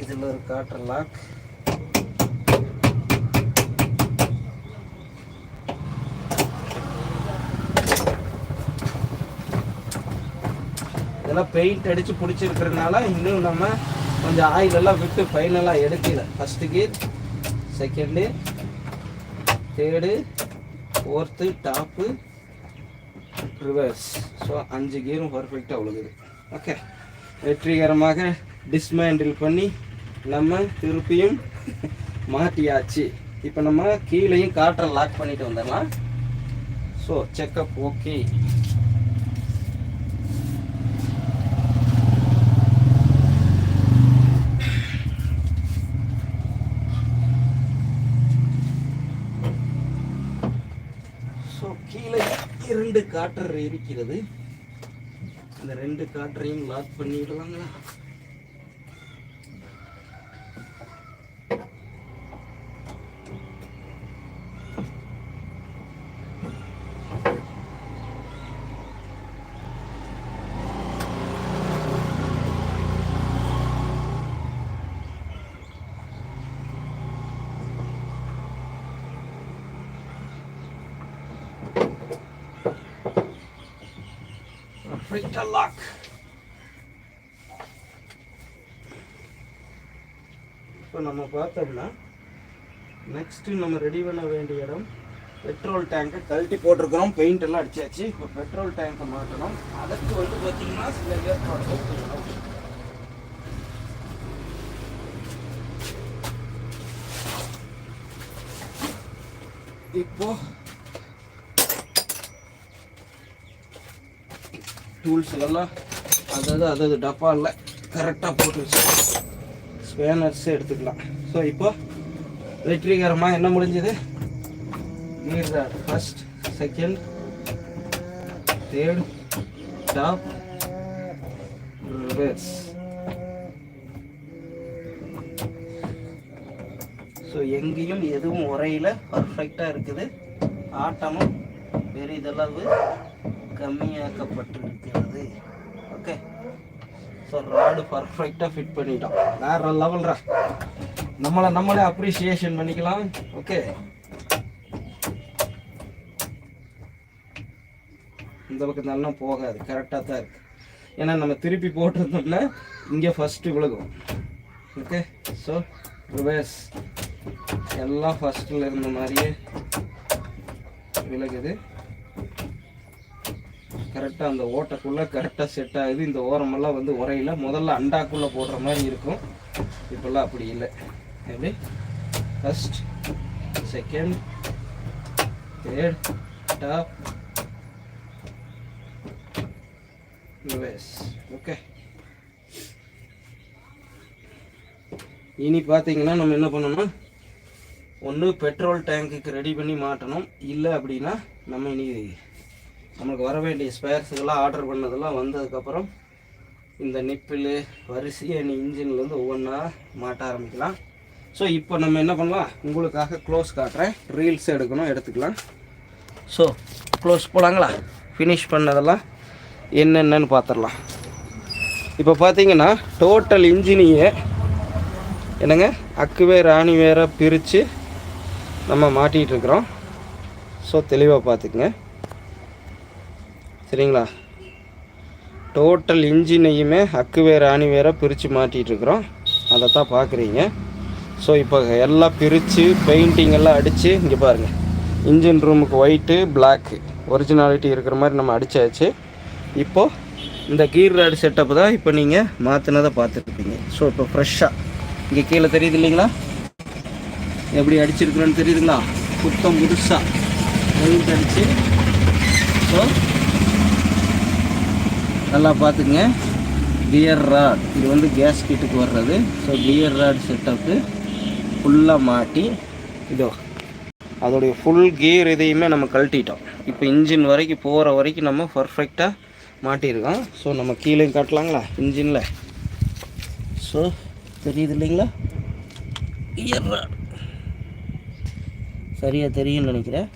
இதில் ஒரு cutter lock. இதெல்லாம் பெயிண்ட் அடித்து பிடிச்சிருக்கிறதுனால இன்னும் நம்ம கொஞ்சம் ஆயில் எல்லாம் விட்டு ஃபைனலாக எடுக்கல. First gear second third fourth top reverse so அஞ்சு கீரும் பர்ஃபெக்டாக உழுகுது. ஓகே வெற்றிகரமாக டிஸ்மேண்டில் பண்ணி நம்ம திருப்பியும் மாட்டியாச்சு. இப்போ நம்ம கீழேயும் காற்றை லாக் பண்ணிட்டு வந்துடலாம். ஸோ செக்கப் ஓகே ஸோ கீழே இரண்டு காற்றர் இருக்கிறது. இந்த ரெண்டு காற்றையும் லாக் பண்ணிடலாங்களா? Perfect lock. இப்போ நம்ம பார்த்தோம்னா நெக்ஸ்ட்டு நம்ம ரெடி பண்ண வேண்டிய இடம் பெட்ரோல் டேங்கை கழட்டி போட்டிருக்கிறோம். பெயிண்ட் எல்லாம் அடிச்சாச்சு. இப்போ பெட்ரோல் டேங்கை மாற்றணும். அதற்கு வந்து பார்த்தீங்கன்னா சில ஏற்பாடு இப்போ டூல்ஸ் எல்லாம் அதாவது அதாவது டப்பாவில் கரெக்டாக போட்டு வச்சு ஸ்பேனர்ஸே எடுத்துக்கலாம். ஸோ இப்போ வெற்றிகரமாக என்ன முடிஞ்சது? Gear rod first second third top reverse so எங்கேயும் எதுவும் உரையில் பர்ஃபெக்டாக இருக்குது. ஆட்டமும் பெரிதளவு கம்மியாக்கப்பட்டிருக்கிறது. ஓகே ஸோ ராடு பர்ஃபெக்டாக ஃபிட் பண்ணிட்டோம். வேற லெவல்ரா நம்மளை நம்மளே அப்ரிசியேஷன் பண்ணிக்கலாம். ஓகே இந்த பக்கம் நல்லா போகாது. கரெக்டாக தான் இருக்கு. ஏன்னா நம்ம திருப்பி போட்டிருந்தோம்னா இங்கே ஃபஸ்ட்டு விழுகும். ஓகே ஸோ ரிவர்ஸ் எல்லாம் ஃபஸ்ட்டில் இருந்த மாதிரியே விலகுது கரெக்டாக அந்த ஓட்டைக்குள்ளே கரெக்டாக செட் ஆகுது. இந்த ஓரமெல்லாம் வந்து உரையில முதல்ல அண்டாக்குள்ளே போடுற மாதிரி இருக்கும். இப்போல்லாம் அப்படி இல்லை. எப்படி? First second third top reverse okay இனி பார்த்தீங்கன்னா நம்ம என்ன பண்ணணும் ஒன்று பெட்ரோல் டேங்குக்கு ரெடி பண்ணி மாட்டணும். இல்லை அப்படின்னா நம்ம இனி நமக்கு வர வேண்டிய ஸ்பேர்ஸுக்கெல்லாம் ஆர்டர் பண்ணதெல்லாம் வந்ததுக்கப்புறம் இந்த நிப்பில் வரிசையாக நீ இன்ஜின்லேருந்து ஒவ்வொன்றா மாட்ட ஆரம்பிக்கலாம். ஸோ இப்போ நம்ம என்ன பண்ணலாம்? உங்களுக்காக க்ளோஸ் காட்டுறேன். ரீல்ஸ் எடுக்கணும் எடுத்துக்கலாம். ஸோ க்ளோஸ் போகலாங்களா ஃபினிஷ் பண்ணதெல்லாம் என்னென்னு பார்த்துடலாம் இப்போ பார்த்தீங்கன்னா டோட்டல் இன்ஜினியே என்னங்க? அக்குவே ராணி ஆணி வேற பிரித்து நம்ம மாட்டிகிட்டு இருக்கிறோம். ஸோ தெளிவாக பார்த்துக்குங்க சரிங்களா? டோட்டல் இன்ஜினையுமே அக்கு வேறு ஆணி வேற பிரித்து மாட்டிகிட்டு இருக்கிறோம் அதை தான் பார்க்குறீங்க ஸோ இப்போ எல்லாம் பிரித்து பெயிண்டிங் எல்லாம் அடித்து இங்கே பாருங்கள் இன்ஜின் ரூமுக்கு ஒயிட்டு பிளாக்கு ஒரிஜினாலிட்டி இருக்கிற மாதிரி நம்ம அடித்தாச்சு இப்போது இந்த கீர் ராடு செட்டப் தான் இப்போ நீங்கள் மாற்றினதை பார்த்துருப்பீங்க. ஸோ இப்போ ஃப்ரெஷ்ஷாக இங்கே கீழே தெரியுது இல்லைங்களா? எப்படி அடிச்சிருக்கிறோன்னு தெரியுதுங்களா? சுத்தம் புதுசாக பெயிண்ட் அடித்து ஸோ நல்லா பார்த்துங்க கியர் ராட் இது வந்து கேஸ் கிட்டுக்கு வர்றது. ஸோ கியர் ராட் செட்டப்பு ஃபுல்லாக மாட்டி இதோ. அதோடைய ஃபுல் கியர் இதையுமே நம்ம கழட்டிட்டோம். இப்போ இன்ஜின் வரைக்கும் போகிற வரைக்கும் நம்ம பர்ஃபெக்டாக மாட்டியிருக்கோம். ஸோ நம்ம கீழே காட்டலாங்களா? இன்ஜினில் ஸோ தெரியுது இல்லைங்களா? கியர் ராட் சரியாக தெரியும்னு நினைக்கிறேன்.